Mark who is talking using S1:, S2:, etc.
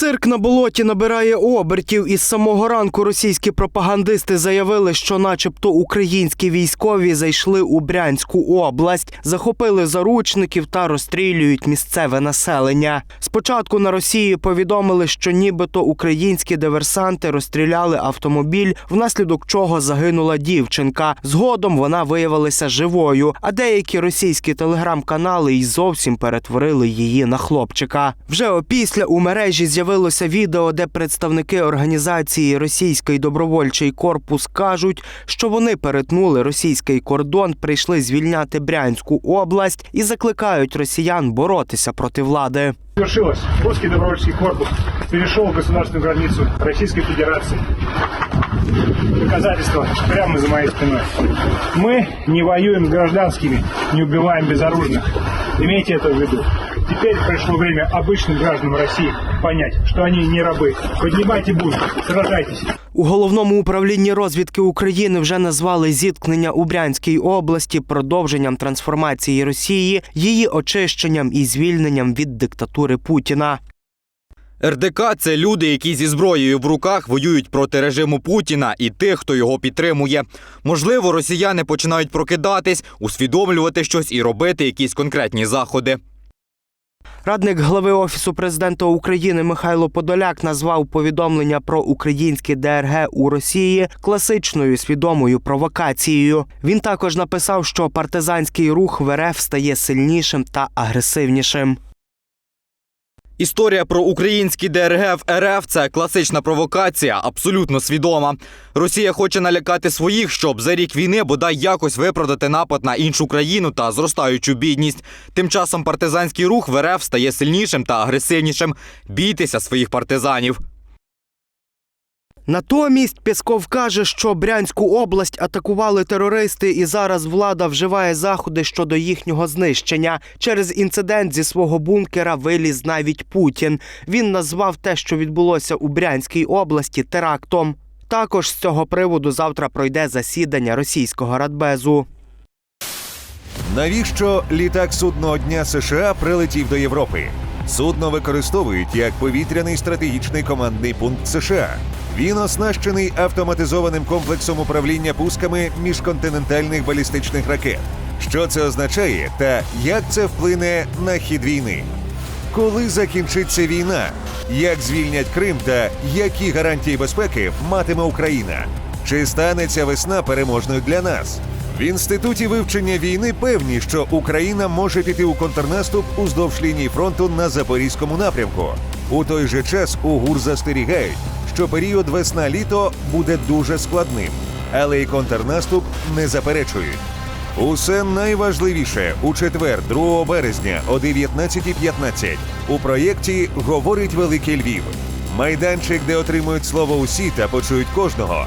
S1: Цирк на болоті набирає обертів. Із самого ранку російські пропагандисти заявили, що, начебто, українські військові зайшли у Брянську область, захопили заручників та розстрілюють місцеве населення. Спочатку на Росії повідомили, що нібито українські диверсанти розстріляли автомобіль, внаслідок чого загинула дівчинка. Згодом вона виявилася живою, а деякі російські телеграм-канали й зовсім перетворили її на хлопчика. Вже опісля у мережі з'явилося відео, де представники організації Російський добровольчий корпус кажуть, що вони перетнули російський кордон, прийшли звільняти Брянську область і закликають росіян боротися проти влади.
S2: Свершилось. Русский добровольческий корпус перешел государственную границу Российской Федерации. Доказательства прямо за моей спиной. Мы не воюем с гражданскими, не убиваем безоружных. Имейте это в виду. Теперь пришло время обычным гражданам России понять, что они не рабы. Поднимайте бунт, сражайтесь.
S1: У головному управлінні розвідки України вже назвали зіткнення у Брянській області продовженням трансформації Росії, її очищенням і звільненням від диктатури Путіна.
S3: РДК це люди, які зі зброєю в руках воюють проти режиму Путіна і тих, хто його підтримує. Можливо, росіяни починають прокидатись, усвідомлювати щось і робити якісь конкретні заходи.
S1: Радник глави офісу президента України Михайло Подоляк назвав повідомлення про українські ДРГ у Росії класичною свідомою провокацією. Він також написав, що партизанський рух в РФ стає сильнішим та агресивнішим.
S3: Історія про українські ДРГ в РФ це класична провокація, абсолютно свідома. Росія хоче налякати своїх, щоб за рік війни бодай якось виправдати напад на іншу країну та зростаючу бідність. Тим часом партизанський рух в РФ стає сильнішим та агресивнішим. Бійтеся своїх партизанів.
S1: Натомість Пєсков каже, що Брянську область атакували терористи, і зараз влада вживає заходи щодо їхнього знищення. Через інцидент зі свого бункера виліз навіть Путін. Він назвав те, що відбулося у Брянській області, терактом. Також з цього приводу завтра пройде засідання російського радбезу.
S4: Навіщо літак судного дня США прилетів до Європи? Судно використовують як повітряний стратегічний командний пункт США. Він оснащений автоматизованим комплексом управління пусками міжконтинентальних балістичних ракет. Що це означає та як це вплине на хід війни? Коли закінчиться війна? Як звільнять Крим та які гарантії безпеки матиме Україна? Чи станеться весна переможною для нас? В інституті вивчення війни певні, що Україна може піти у контрнаступ уздовж лінії фронту на запорізькому напрямку. У той же час у ГУР застерігають, що період весна-літо буде дуже складним, але й контрнаступ не заперечують. Усе найважливіше у четвер, 2 березня о 19.15 у проєкті говорить Великий Львів. Майданчик, де отримують слово усі та почують кожного.